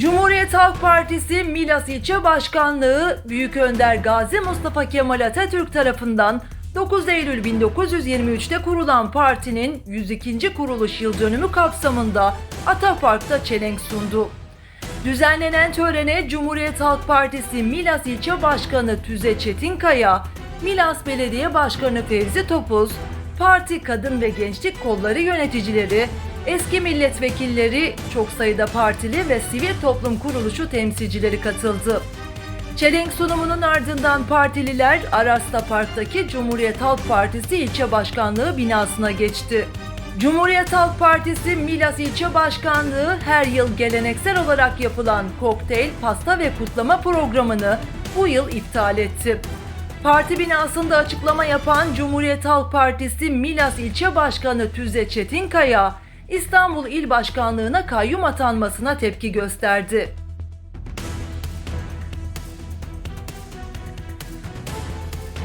Cumhuriyet Halk Partisi Milas İlçe Başkanlığı Büyük Önder Gazi Mustafa Kemal Atatürk tarafından 9 Eylül 1923'te kurulan partinin 102. kuruluş yıl dönümü kapsamında Atapark'ta çelenk sundu. Düzenlenen törene Cumhuriyet Halk Partisi Milas İlçe Başkanı Tüze Çetinkaya, Milas Belediye Başkanı Fevzi Topuz, parti kadın ve gençlik kolları yöneticileri, eski milletvekilleri, çok sayıda partili ve sivil toplum kuruluşu temsilcileri katıldı. Çelenk sunumunun ardından partililer Arasta Park'taki Cumhuriyet Halk Partisi ilçe başkanlığı binasına geçti. Cumhuriyet Halk Partisi Milas İlçe Başkanlığı her yıl geleneksel olarak yapılan kokteyl, pasta ve kutlama programını bu yıl iptal etti. Parti binasında açıklama yapan Cumhuriyet Halk Partisi Milas İlçe Başkanı Tüze Çetinkaya, İstanbul İl Başkanlığına kayyum atanmasına tepki gösterdi.